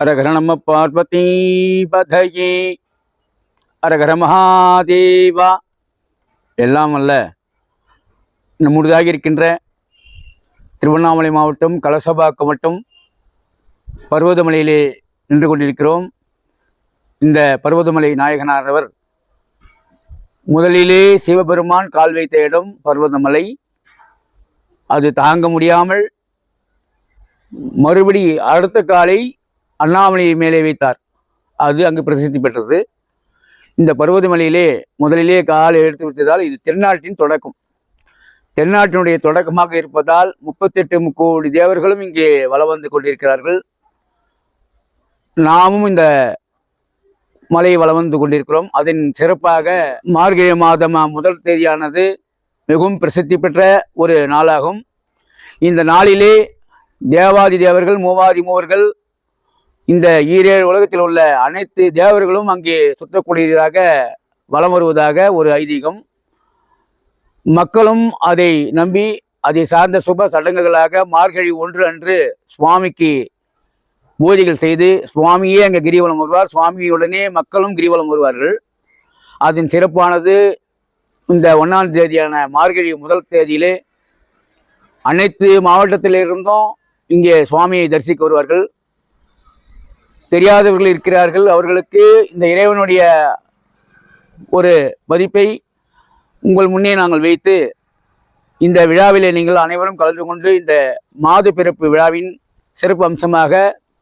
அரகர நம்ம பார்வதி பதையே அரகர மகாதேவா எல்லாம் அல்ல நம்முடையதாக இருக்கின்ற திருவண்ணாமலை மாவட்டம் கலசபாக்கம் மட்டும் பர்வதமலையிலே நின்று கொண்டிருக்கிறோம். இந்த பர்வதமலை நாயகனானவர் முதலிலே சிவபெருமான் கால் வைத்த இடம் பர்வதமலை. அது தாங்க முடியாமல் மறுபடி அடுத்த காலை அண்ணாமலையை மேலே வைத்தார். அது அங்கு பிரசித்தி பெற்றது. இந்த பருவதமலையிலே முதலிலே காலை எடுத்து விட்டதால் இது தென்னாட்டின் தொடக்கம். தென்னாட்டினுடைய தொடக்கமாக இருப்பதால் முப்பத்தெட்டு கோடி தேவர்களும் இங்கே வளம் வந்து கொண்டிருக்கிறார்கள். நாமும் இந்த மலையை வளம் வந்து கொண்டிருக்கிறோம். அதன் சிறப்பாக மார்கழி மாதம் முதல் தேதியானது மிகவும் பிரசித்தி பெற்ற ஒரு நாளாகும். இந்த நாளிலே தேவாதி தேவர்கள் மூவாதி மூவர்கள் இந்த ஈரேழு உலகத்தில் உள்ள அனைத்து தேவர்களும் அங்கே சுற்றக்கூடியதாக வலம் வருவதாக ஒரு ஐதீகம். மக்களும் அதை நம்பி அதை சார்ந்த சுப சடங்குகளாக மார்கழி ஒன்று அன்று சுவாமிக்கு பூஜைகள் செய்து சுவாமியே அங்கே கிரிவலம் வருவார். சுவாமியுடனே மக்களும் கிரிவலம் வருவார்கள். அதன் சிறப்பானது இந்த ஒன்றாம் தேதியான மார்கழி முதல் தேதியிலே அனைத்து மாவட்டத்திலிருந்தும் இங்கே சுவாமியை தரிசிக்க வருவார்கள். தெரியாதவர்கள் இருக்கிறார்கள். அவர்களுக்கு இந்த இறைவனுடைய ஒரு மதிப்பை உங்கள் முன்னே நாங்கள் வைத்து இந்த விழாவிலே நீங்கள் அனைவரும் கலந்து கொண்டு இந்த மாது பிறப்பு விழாவின் சிறப்பு அம்சமாக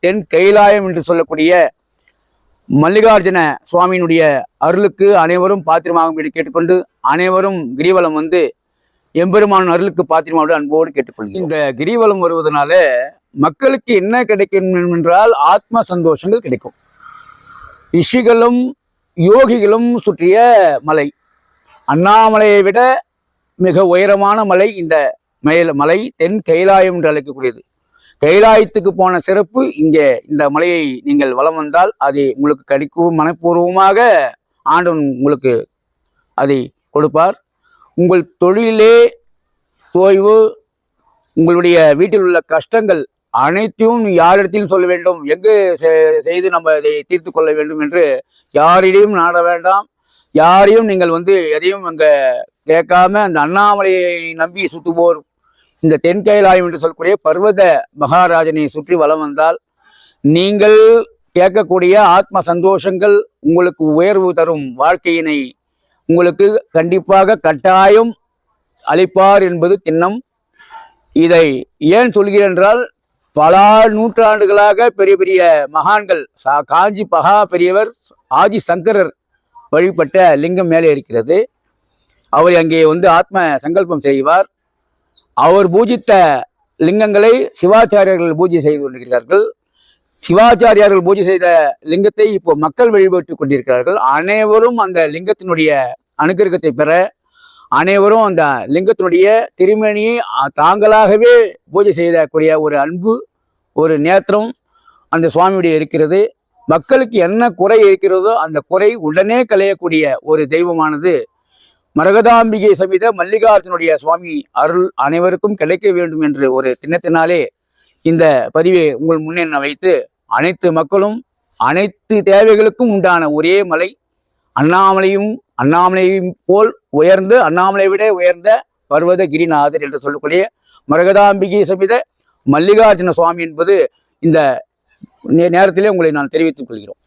தென் கைலாயம் என்று சொல்லக்கூடிய மல்லிகார்ஜுன சுவாமியினுடைய அருளுக்கு அனைவரும் பாத்திரமாகும் என்று கேட்டுக்கொண்டு அனைவரும் கிரிவலம் வந்து எம்பெருமான் அருளுக்கு பாத்திரமாவோடு அன்போடு கேட்டுக்கொள்கிறேன் இந்த கிரிவலம் வருவதனால மக்களுக்கு என்ன கிடைக்கும் என்றால் ஆத்ம சந்தோஷங்கள் கிடைக்கும். ரிஷிகளும் யோகிகளும் சுற்றிய மலை. அண்ணாமலையை விட மிக உயரமான மலை இந்த மேல் மலை தென் கைலாயம் என்று அழைக்கக்கூடியது. கைலாயத்துக்கு போன சிறப்பு இங்கே இந்த மலையை நீங்கள் வலம் வந்தால் அதை உங்களுக்கு கடிக்கும் மனப்பூர்வமாக ஆண்டவன் உங்களுக்கு அதை கொடுப்பார். உங்கள் தொழிலே ஓய்வு உங்களுடைய வீட்டில் உள்ள கஷ்டங்கள் அனைத்தையும் யாரிடத்திலும் சொல்ல வேண்டும். எங்கு செ- செய்து நம்ம இதை தீர்த்து கொள்ள வேண்டும் என்று யாரிடையும் நாட வேண்டாம். யாரையும் நீங்கள் வந்து எதையும் அங்கே கேட்காம அந்த அண்ணாமலையை நம்பி சுற்றுவோர் இந்த தென்கைலாயம் என்று சொல்லக்கூடிய பர்வத மகாராஜனை சுற்றி வலம் வந்தால் நீங்கள் கேட்கக்கூடிய ஆத்ம சந்தோஷங்கள் உங்களுக்கு உயர்வு தரும் வாழ்க்கையினை உங்களுக்கு கண்டிப்பாக கட்டாயம் அளிப்பார் என்பது திண்ணம். இதை ஏன் சொல்கிறேன் என்றால் பல நூற்றாண்டுகளாக பெரிய பெரிய மகான்கள் சா- காஞ்சி பகா பெரியவர் ஆதி சங்கரர் வழிபட்ட லிங்கம் மேலே இருக்கிறது. அவர் அங்கே வந்து ஆத்ம சங்கல்பம் செய்வார். அவர் பூஜித்த லிங்கங்களை சிவாச்சாரியர்கள் பூஜை செய்து கொண்டிருக்கிறார்கள். சிவாச்சாரியார்கள் பூஜை செய்த லிங்கத்தை இப்போ மக்கள் வழிபட்டு கொண்டிருக்கிறார்கள். அனைவரும் அந்த லிங்கத்தினுடைய அனுகிரகத்தை பெற அனைவரும் அந்த லிங்கத்தினுடைய திருமணியை தாங்களாகவே பூஜை செய்யக்கூடிய ஒரு அன்பு ஒரு நேத்திரம் அந்த சுவாமியுடைய இருக்கிறது. மக்களுக்கு என்ன குறை இருக்கிறதோ அந்த குறை உடனே களையக்கூடிய ஒரு தெய்வமானது மரகதாம்பிகை சமித மல்லிகார்ஜுனுடைய சுவாமி அருள் அனைவருக்கும் கிடைக்க வேண்டும் என்று ஒரு திண்ணத்தினாலே இந்த பதிவை உங்கள் முன்னே வைத்து அனைத்து மக்களும் அனைத்து தேவைகளுக்கும் உண்டான ஒரே மலை அண்ணாமலையும் அண்ணாமலையும் போல் உயர்ந்து அண்ணாமலை விட உயர்ந்த பர்வத கிரிநாதர் என்று சொல்லக்கூடிய மரகதாம்பிகை சமித மல்லிகார்ஜுன சுவாமி என்பது இந்த நேரத்திலே உங்களை நான் தெரிவித்துக் கொள்கிறோம்.